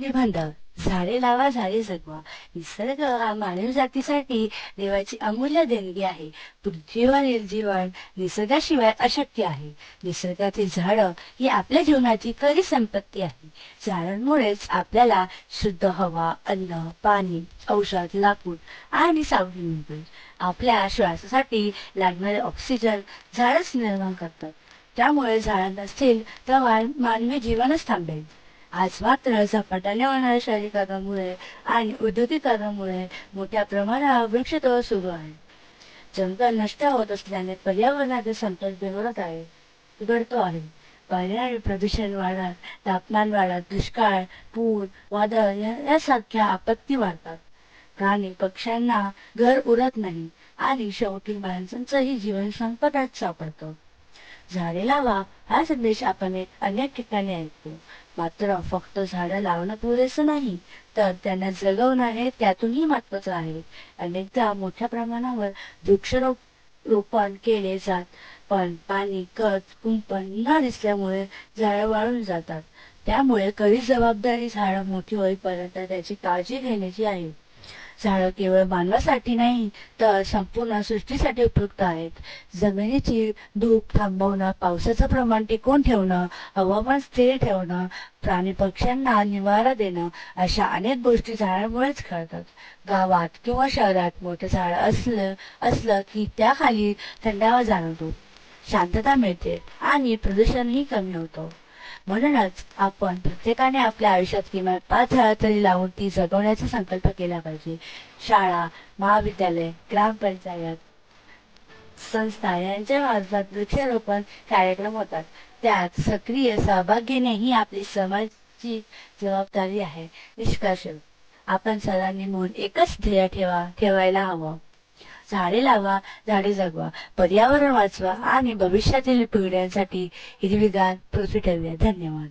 निबंध झाडे लावा झाडे जगवा. निसर्ग हा मानव जातीसाठी देवाची अमूल्य देणगी आहे. पृथ्वीवरील जीवन निसर्गाशिवाय अशक्य आहे. निसर्गातील झाडं ही आपल्या जीवनाची खरी संपत्ती आहे. झाडांमुळेच आपल्याला शुद्ध हवा अन्न पाणी औषध लाकूड आणि सावली मिळते आपल्या श्वासासाठी लागणारे ऑक्सिजन झाडच निर्माण करतात. त्यामुळे झाड नसतील तर मानवी जीवनच थांबेल. आज मात्र झपाट्याने होणाऱ्या शहरीकरणामुळे आणि औद्योगिकरणामुळे मोठ्या प्रमाणावर वृक्षतोड सुरू आहे. जंगल नष्ट होत असल्याने पर्यावरणाचे संतोष बिघडत आहे बिघडतो आहे. परिणामी प्रदूषण वाढत तापमान वाढत दुष्काळ पूर वादळ यासारख्या आपत्ती वाढतात. प्राणी पक्ष्यांना घर उरत नाही आणि शेवटी माणसांचंही जीवन संकटात सापडतं. झाडे लावा हा संदेश आपण एक अनेक ठिकाणी ऐकतो. मात्र फक्त झाडं लावणं पुरेसं नाही तर त्यांना जगवणं हे त्यातूनही महत्वाचं आहे. अनेकदा मोठ्या प्रमाणावर वृक्षरोप रोपण केले जात पण पाणी खत कुंपण न दिसल्यामुळे झाडं वाळून जातात. त्यामुळे खरी जबाबदारी झाडं मोठी होईपर्यंत त्याची काळजी घेण्याची आहे. झाडं केवळ मानवासाठी नाही तर संपूर्ण सृष्टीसाठी उपयुक्त आहेत. जमिनीची धूप थांबवणं पावसाचं प्रमाण टिकून ठेवणं हवामान स्थिर ठेवणं प्राणी पक्ष्यांना निवारा देणं अशा अनेक गोष्टी झाडांमुळेच घडतात. गावात किंवा शहरात मोठं झाड असलं असलं की त्याखाली थंडावा जाणवतो. शांतता मिळते आणि प्रदूषणही कमी होतं. म्हणूनच आपण प्रत्येकाने आपल्या आयुष्यात किमान पाच झाडं तरी लावून ती जगवण्याचा संकल्प केला पाहिजे. शाळा महाविद्यालय ग्रामपंचायत संस्था यांच्या मार्फत वृक्षारोपण कार्यक्रम होतात. त्यात सक्रिय सहभाग घेणे ही आपली समाजाची जबाबदारी आहे. निष्कर्ष आपण सर्वांनी म्हणून एकच ध्येय ठेवा ठेवायला हवं. झाडे लावा झाडे जगवा पर्यावरण वाचवा आणि भविष्यातील पिढ्यांसाठी हिरवीगार पृथ्वी ठेवूया. धन्यवाद.